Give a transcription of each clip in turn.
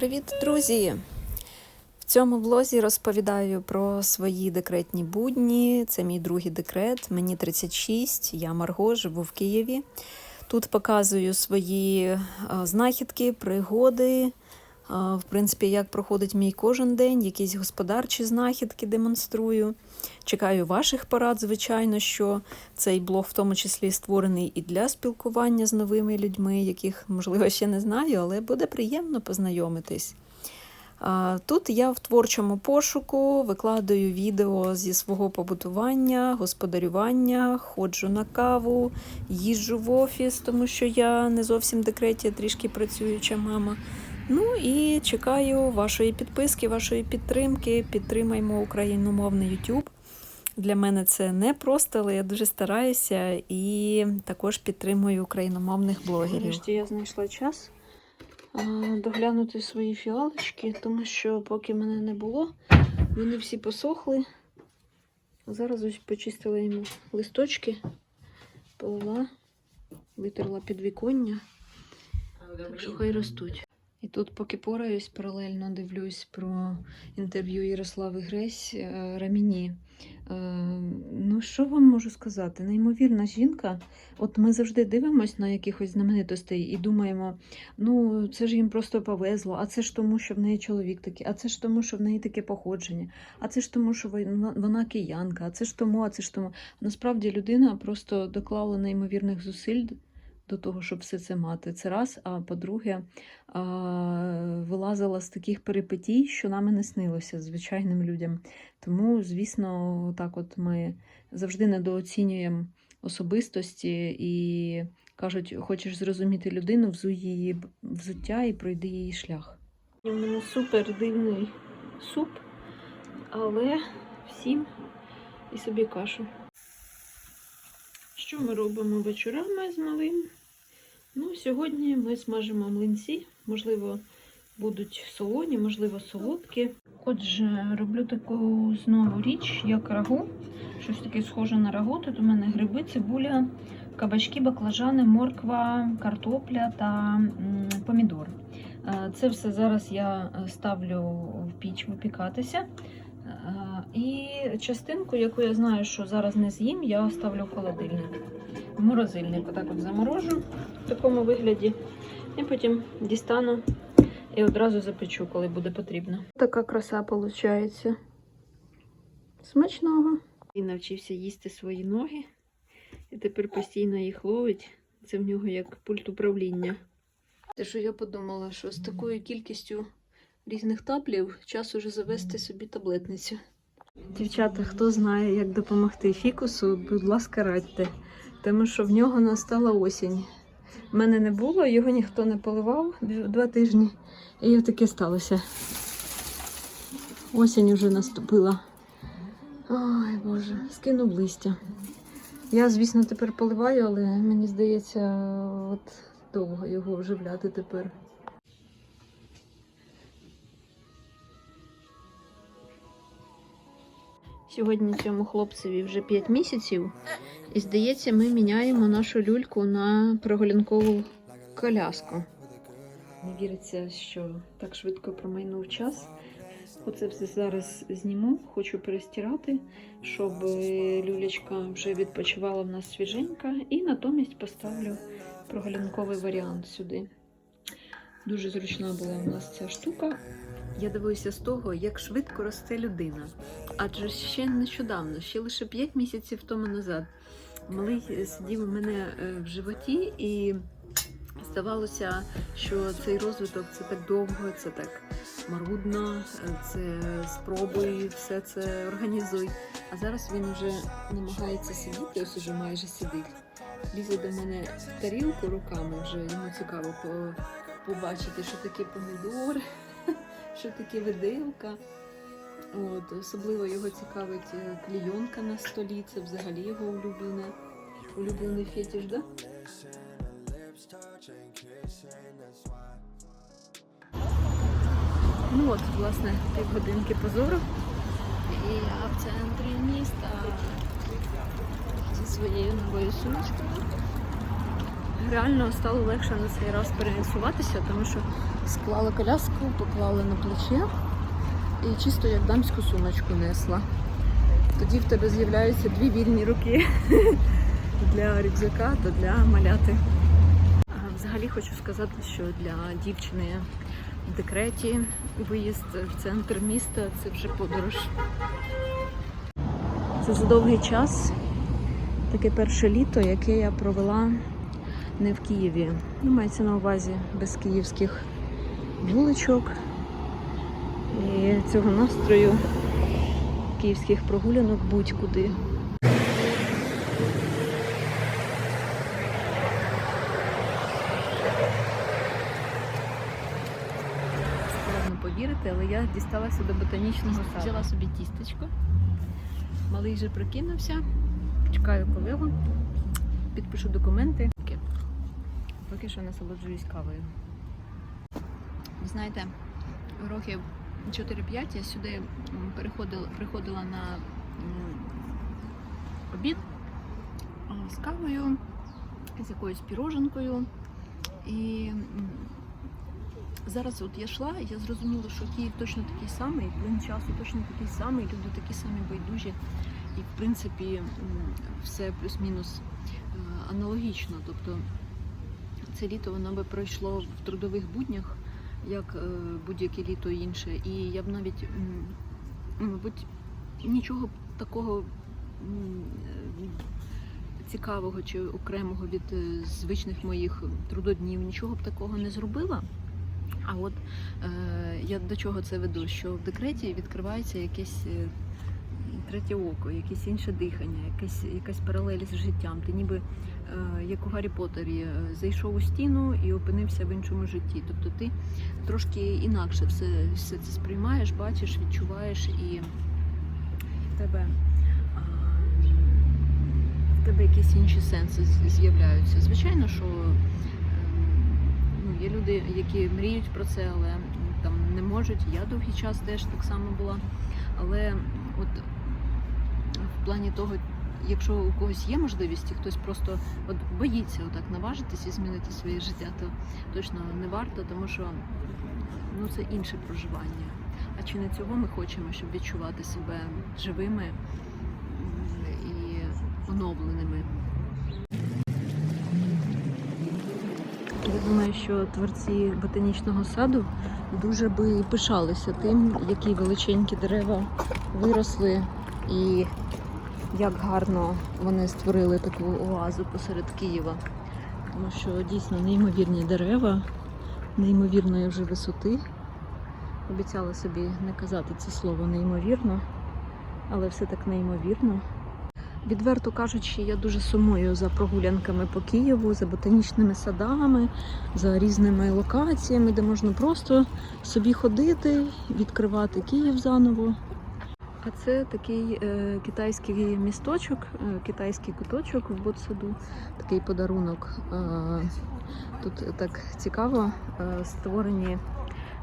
Привіт, друзі! В цьому влозі розповідаю про свої декретні будні. Це мій другий декрет, мені 36, я Марго, живу в Києві. Тут показую свої е, знахідки, пригоди. В принципі, як проходить мій кожен день, якісь господарчі знахідки демонструю. Чекаю ваших порад, звичайно, що цей блог в тому числі створений і для спілкування з новими людьми, яких, можливо, ще не знаю, але буде приємно познайомитись. Тут я в творчому пошуку викладаю відео зі свого побутування, господарювання, ходжу на каву, їжджу в офіс, тому що я не зовсім в декреті, а трішки працююча мама. Ну і чекаю вашої підписки, вашої підтримки. Підтримаймо україномовний YouTube. Для мене це не просто, але я дуже стараюся і також підтримую україномовних блогерів. Нарешті я знайшла час доглянути свої фіалочки, тому що поки мене не було, вони всі посохли. Зараз ось почистила йому листочки, полила, витерла підвіконня. Так що хай ростуть. І тут, поки пораюсь, паралельно дивлюсь про інтерв'ю Ярослави Гресь е, Раміні. Е, Ну, що вам можу сказати? Неймовірна жінка. От ми завжди дивимося на якихось знаменитостей і думаємо, ну це ж їм просто повезло, а це ж тому, що в неї чоловік такий, а це ж тому, що в неї таке походження, а це ж тому, що вона, вона киянка, а це ж тому, а це ж тому. Насправді людина просто доклала неймовірних зусиль до того, щоб все це мати. Це раз. А по-друге, вилазила з таких перипетій, що нам і не снилося звичайним людям. Тому, звісно, так от ми завжди недооцінюємо особистості і кажуть, хочеш зрозуміти людину, взуй її взуття і пройди її шлях. У мене супер дивний суп, але всім і собі кашу. Що ми робимо вечорами з малим? Ну, сьогодні ми смажимо млинці, можливо, будуть солоні, можливо, солодкі. Отже, роблю таку знову річ, як рагу. Щось таке схоже на рагу. Тут у мене гриби, цибуля, кабачки, баклажани, морква, картопля та помідор. Е, Це все зараз я е, ставлю в піч випікатися. Е, І частинку, яку я знаю, що зараз не з'їм, я ставлю в холодильник. В морозильник отак от заморожу в такому вигляді. І потім дістану і одразу запечу, коли буде потрібно. Така краса виходить. Смачного. Він навчився їсти свої ноги і тепер постійно їх ловить. Це в нього як пульт управління. Те, що я подумала, що з такою кількістю різних таблів час уже завести собі таблетницю. Дівчата, хто знає, як допомогти фікусу, будь ласка, радьте. Тому що в нього настала осінь. У мене не було, його ніхто не поливав два тижні. І таке сталося. Осінь уже наступила. Ой, Боже, скинув листя. Я, звісно, тепер поливаю, але мені здається, от довго його вживляти тепер. Сьогодні цьому хлопцеві вже 5 місяців. І здається, ми міняємо нашу люльку на прогулянкову коляску. Не віриться, що так швидко промайнув час. Оце все зараз зніму, хочу перестирати, щоб е, люлечка вже відпочивала в нас свіженька, і натомість поставлю прогулянковий варіант сюди. Дуже зручна була у нас ця штука. Я дивуюся з того, як швидко росте людина. Адже ще нещодавно, ще лише 5 місяців тому назад, малий сидів у мене е, в животі, і здавалося, що цей розвиток це так довго, це так марудно, це спробуй, все це організуй. А зараз він вже намагається сидіти, ось уже майже сидить. Лізе до мене в тарілку руками, вже йому цікаво побачити, що таке помідор, що таке виделка. От, особливо його цікавить е, клійонка на столі, це взагалі його улюблене, улюблений фетиш, да? Ну от, власне, півгодинки позору. І я в центрі міста зі своєю новою сумочкою. Реально стало легше на цей раз переінсуватися, тому що склала коляску, поклала на плече і чисто як дамську сумочку несла. Тоді в тебе з'являються дві вільні руки для рюкзака та для маляти. Взагалі хочу сказати, що для дівчини в декреті виїзд в центр міста це вже подорож. Це за довгий час таке перше літо, яке я провела не в Києві. Ну, мається на увазі без київських вуличок і цього настрою київських прогулянок будь-куди. Повірити, але я дісталася до ботанічного саду. Взяла собі тістечко. Малий вже прокинувся. Чекаю колегу. Підпишу документи. Поки що насолоджуюсь кавою. Знаєте, років 4-5 я сюди переходила, приходила на обід з кавою, з якоюсь піроженкою. І зараз от я йшла, я зрозуміла, що Київ точно такий самий, плин часу точно такий самий, люди такі самі байдужі. І в принципі все плюс-мінус аналогічно. Тобто це літо воно би пройшло в трудових буднях, як е, будь-яке літо інше. І я б навіть, мабуть, нічого такого цікавого чи окремого від е, звичних моїх трудоднів, нічого б такого не зробила. А от е, я до чого це веду? Що в декреті відкривається якесь е, третє око, якесь інше дихання, якась, якась паралель з життям. Ти ніби як у Гаррі Поттері е, зайшов у стіну і опинився в іншому житті. Тобто ти трошки інакше все, все це сприймаєш, бачиш, відчуваєш і в тебе. В тебе якісь інші сенси з'являються. Звичайно, що ем, ну, є люди, які мріють про це, але там не можуть. Я довгий час теж так само була. Але от в плані того, якщо у когось є можливість, і хтось просто от боїться отак наважитись і змінити своє життя, то точно не варто, тому що ну, це інше проживання. А чи не цього ми хочемо, щоб відчувати себе живими і оновленими? Я думаю, що творці ботанічного саду дуже би пишалися тим, які величенькі дерева виросли і як гарно вони створили таку оазу посеред Києва. Тому що дійсно неймовірні дерева, неймовірної вже висоти. Обіцяла собі не казати це слово неймовірно, але все так неймовірно. Відверто кажучи, я дуже сумую за прогулянками по Києву, за ботанічними садами, за різними локаціями, де можна просто собі ходити, відкривати Київ заново. А це такий е, китайський місточок, е, китайський куточок в Ботсаду, такий подарунок. Е, тут так цікаво е, створені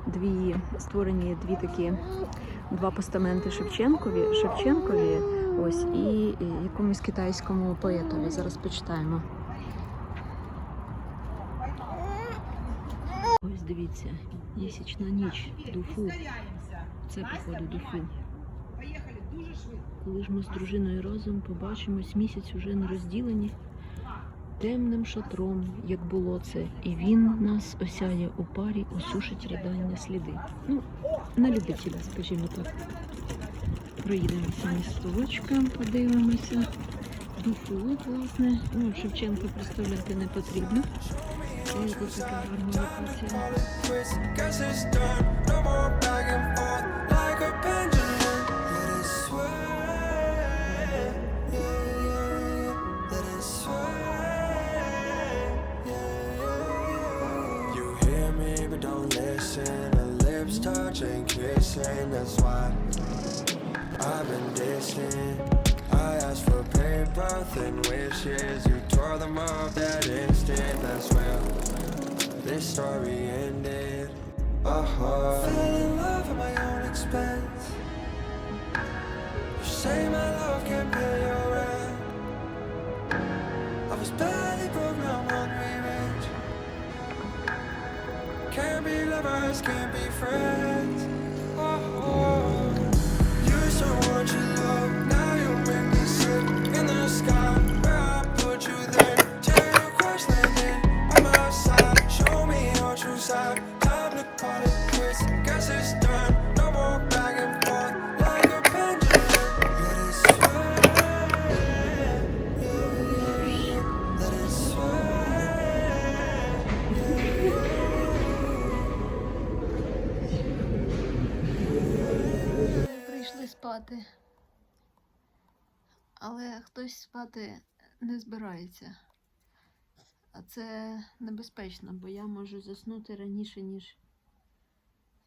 дві, створені дві такі два постаменти Шевченкові, Шевченкові ось і, і якомусь китайському поетові. Зараз почитаємо. Ось дивіться, місячна ніч, дуфу. Це походу дуфу. Коли ж ми з дружиною разом побачимось місяць уже не розділені темним шатром, як було це, і він нас осяє у парі, осушить рядання сліди. Ну, на любителя, скажімо так. Проїдемося містовочком, подивимося. Дуфу, власне. Ну, Шевченка представляти не потрібно. Тут така гарна локація. my story ended. Uh huh. Fell in love at my own expense. You say my love can't pay your rent. I was barely broke, now I'm rich. Can't be lovers, can't be friends. Спати. Але хтось спати не збирається. А це небезпечно, бо я можу заснути раніше, ніж,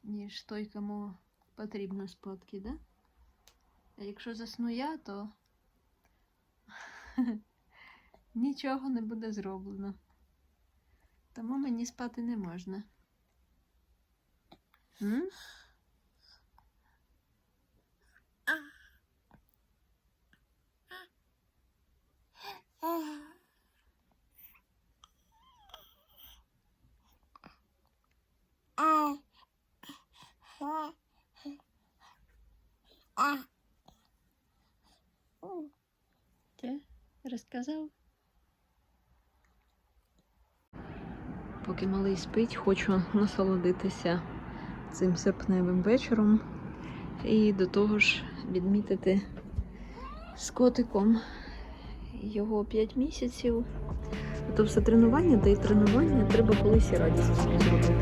ніж той, кому потрібно спадки, да? А якщо засну я, то нічого не буде зроблено. Тому мені спати не можна. М? Ти розказав? Поки малий спить, хочу насолодитися цим серпневим вечором і до того ж відмітити з котиком його 5 місяців. То все тренування, та й тренування треба колись і радість зробити.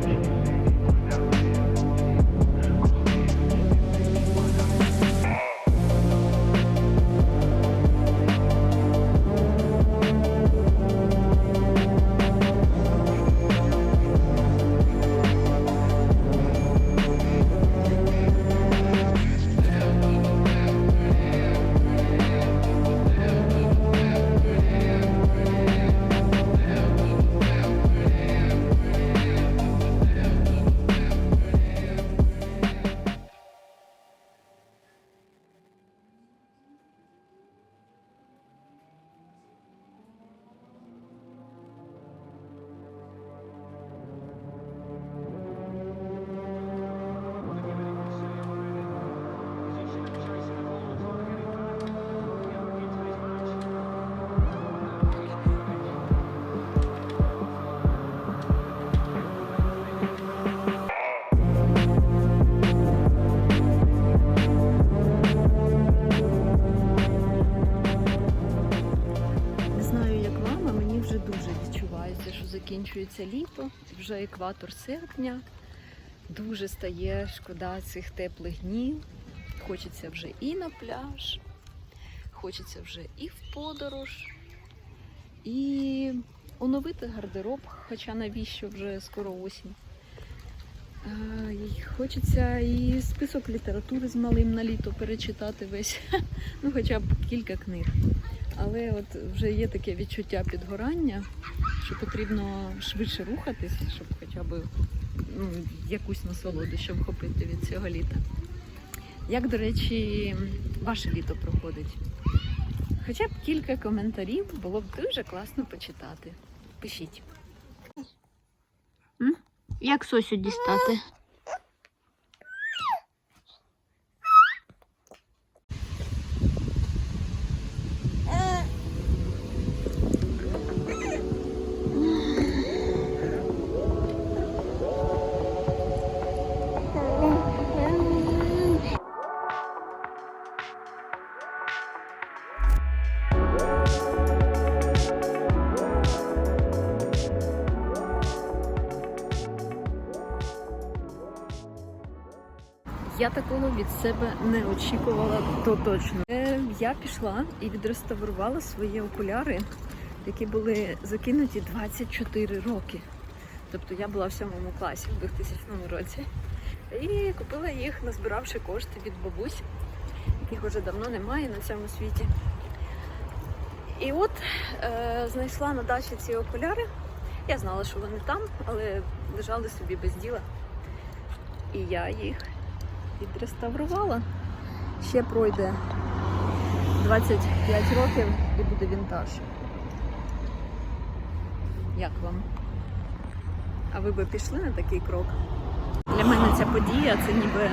Закінчується літо, вже екватор серпня. Дуже стає шкода цих теплих днів. Хочеться вже і на пляж, хочеться вже і в подорож, і оновити гардероб, хоча навіщо вже скоро осінь. Хочеться і список літератури з малим на літо перечитати весь, ну хоча б кілька книг. Але от вже є таке відчуття підгорання, що потрібно швидше рухатись, щоб хоча б ну, якусь насолоду, щоб хопити від цього літа. Як, до речі, ваше літо проходить? Хоча б кілька коментарів було б дуже класно почитати. Пишіть. Як сосю дістати? Я такого від себе не очікувала, то точно. Е, Я пішла і відреставрувала свої окуляри, які були закинуті 24 роки. Тобто я була в сьомому класі в 2000 році. І купила їх, назбиравши кошти від бабусь, яких вже давно немає на цьому світі. І от е, знайшла на дачі ці окуляри. Я знала, що вони там, але лежали собі без діла. І я їх відреставрувала. Ще пройде 25 років і буде вінтаж. Як вам? А ви би пішли на такий крок? Для мене ця подія це ніби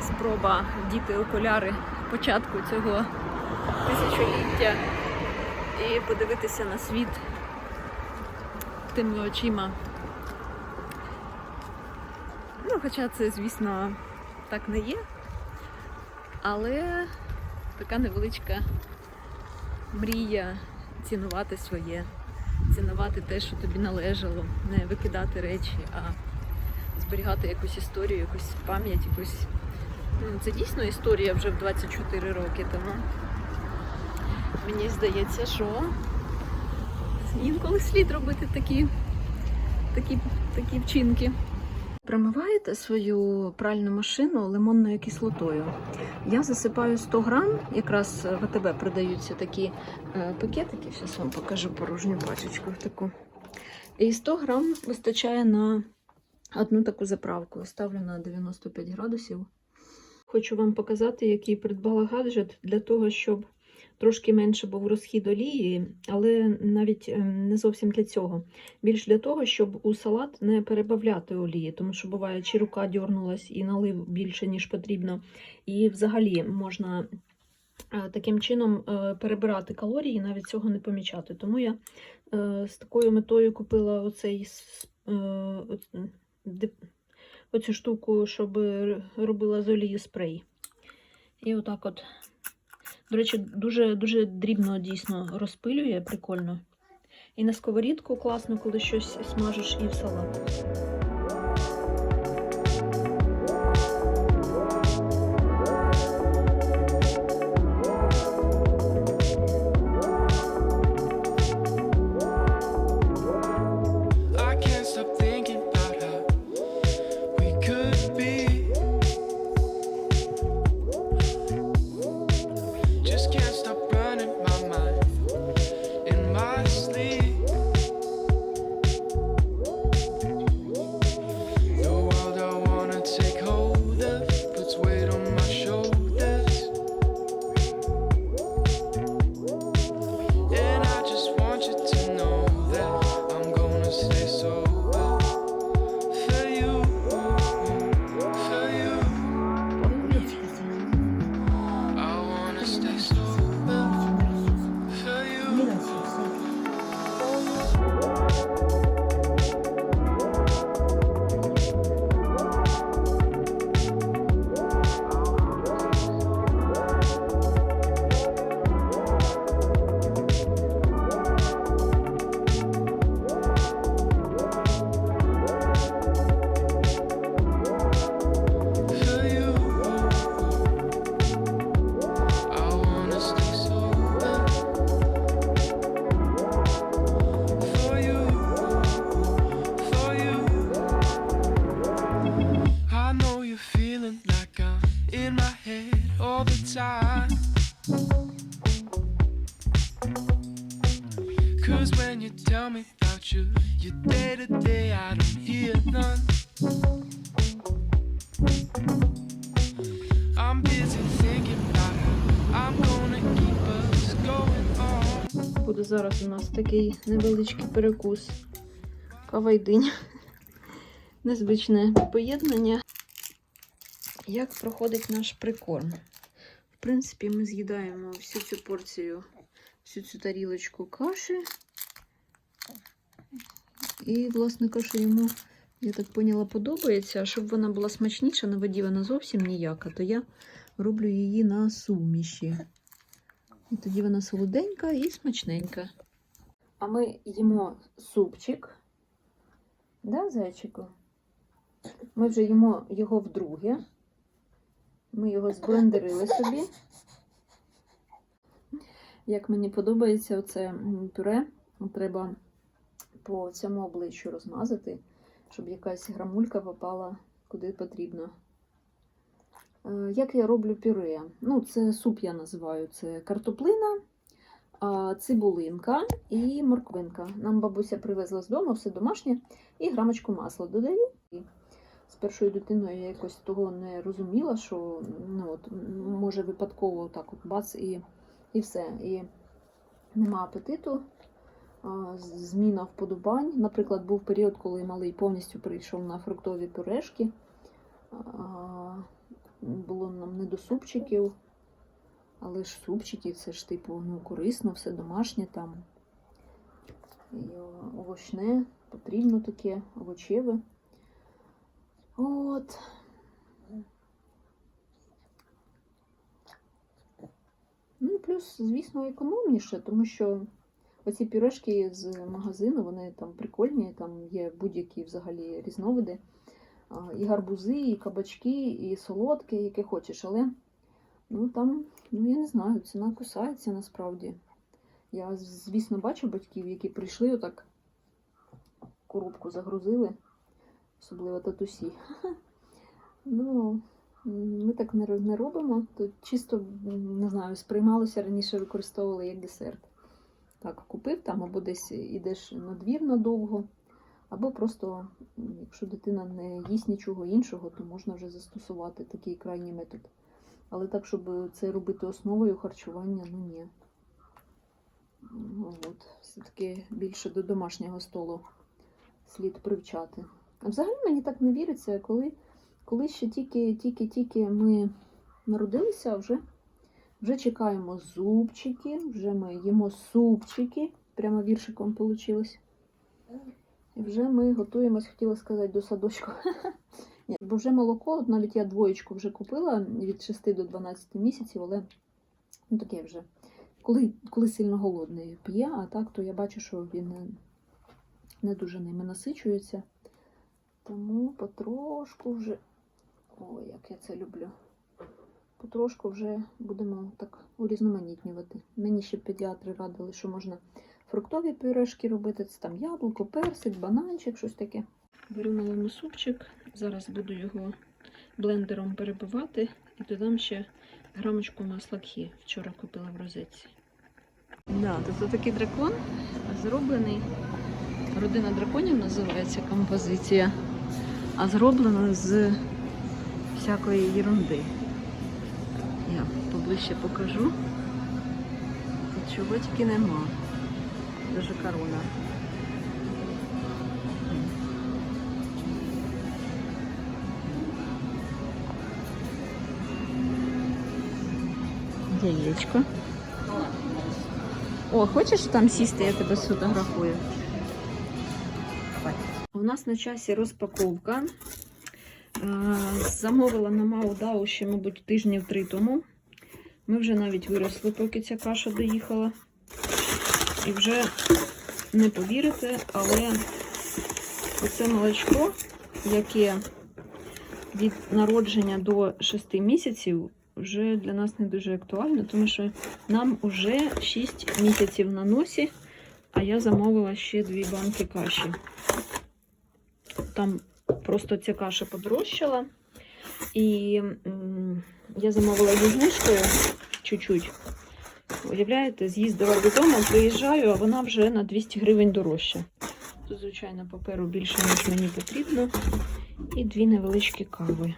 спроба діти окуляри початку цього тисячоліття і подивитися на світ тими очима. Ну, хоча це, звісно, так не є. Але така невеличка мрія цінувати своє, цінувати те, що тобі належало, не викидати речі, а зберігати якусь історію, якусь пам'ять, якусь. Ну, це дійсно історія вже в 24 роки, тому мені здається, що інколи слід робити такі, такі, такі вчинки. Промиваєте свою пральну машину лимонною кислотою. Я засипаю 100 грам, якраз в АТБ продаються такі е, пакетики. Зараз вам покажу порожню пачечку таку. І 100 грам вистачає на одну таку заправку. Ставлю на 95 градусів. Хочу вам показати, який придбала гаджет для того, щоб трошки менше був розхід олії, але навіть е, не зовсім для цього. Більш для того, щоб у салат не перебавляти олії, тому що буває, чи рука дьорнулась і налив більше, ніж потрібно. І взагалі можна е, таким чином е, перебирати калорії, і навіть цього не помічати. Тому я е, з такою метою купила оцей оцю штуку, щоб робила з олії спрей. І отак от. До речі, дуже, дуже дрібно дійсно розпилює, прикольно. І на сковорідку класно, коли щось смажиш, і в салат. Нас такий невеличкий перекус. Кава. Незвичне поєднання. Як проходить наш прикорм? В принципі, ми з'їдаємо всю цю порцію, всю цю тарілочку каші. І, власне кажучи, йому, я так поняла, подобається. А щоб вона була смачніша, на воді вона зовсім ніяка, то я роблю її на суміші. І тоді вона солоденька і смачненька. А ми їмо супчик. Да, зайчику? Ми вже їмо його вдруге. Ми його зблендерили собі. Як мені подобається оце пюре, треба по цьому обличчю розмазати, щоб якась грамулька попала куди потрібно. Е, Як я роблю пюре? Ну, це суп я називаю. Це картоплина, цибулинка і морквинка. Нам бабуся привезла з дому, все домашнє, і грамочку масла додаю. З першою дитиною я якось того не розуміла, що ну, от, може випадково так от бац і, і все. І нема апетиту. зміна вподобань. Наприклад, був період, коли малий повністю прийшов на фруктові пюрешки. Було нам не до супчиків, але ж супчики це ж типу ну, корисно, все домашнє там. І овочне, потрібно таке, овочеве. От. Ну плюс, звісно, економніше, тому що оці пюрешки з магазину, вони там прикольні, там є будь-які взагалі різновиди. І гарбузи, і кабачки, і солодке, яке хочеш, але ну там, ну я не знаю, ціна кусається насправді. Я, звісно, бачу батьків, які прийшли отак, коробку загрузили, особливо татусі. Ну, ми так не, робимо. То чисто, не знаю, сприймалося раніше використовували як десерт. Так, купив там, або десь ідеш на двір надовго, або просто, якщо дитина не їсть нічого іншого, то можна вже застосувати такий крайній метод. Але так, щоб це робити основою харчування, ну ні. Ну, от, все-таки більше до домашнього столу слід привчати. А взагалі мені так не віриться, коли, коли ще тільки, тільки, тільки ми народилися, вже, вже чекаємо зубчики, вже ми їмо супчики. Прямо віршиком вийшло. І вже ми готуємось, хотіла сказати, до садочку. Бо вже молоко, от навіть я двоєчку вже купила від 6 до 12 місяців, але ну таке вже. Коли, коли сильно голодний п'є, а так, то я бачу, що він не, не дуже ними насичується. Тому потрошку вже. Ой, як я це люблю. Потрошку вже будемо так урізноманітнювати. Мені ще педіатри радили, що можна фруктові пюрешки робити. Це там яблуко, персик, бананчик, щось таке. Беру малому супчик. Зараз буду його блендером перебивати і додам ще грамочку масла кхі. Вчора купила в розетці. Да, тобто такий дракон зроблений. Родина драконів називається композиція, а зроблена з всякої ерунди. Я поближче покажу. Тут чого тільки нема. Даже корона. Яєчко. О, хочеш там сісти, я тебе сфотографую. У нас на часі розпаковка. Е, Замовила на Маудау ще, мабуть, тижнів три тому. Ми вже навіть виросли, поки ця каша доїхала. І вже не повірите, але оце молочко, яке від народження до 6 місяців, вже для нас не дуже актуально, тому що нам вже 6 місяців на носі, а я замовила ще дві банки каші. Там просто ця каша подорожчала. І я замовила зі знижкою чуть-чуть. Уявляєте, з'їздила додому, приїжджаю, а вона вже на 200 гривень дорожча. Тут, звичайно, паперу більше, ніж мені потрібно. І дві невеличкі кави.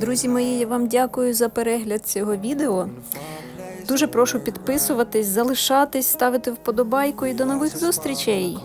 Друзі мої, я вам дякую за перегляд цього відео. Дуже прошу підписуватись, залишатись, ставити вподобайку і до нових зустрічей!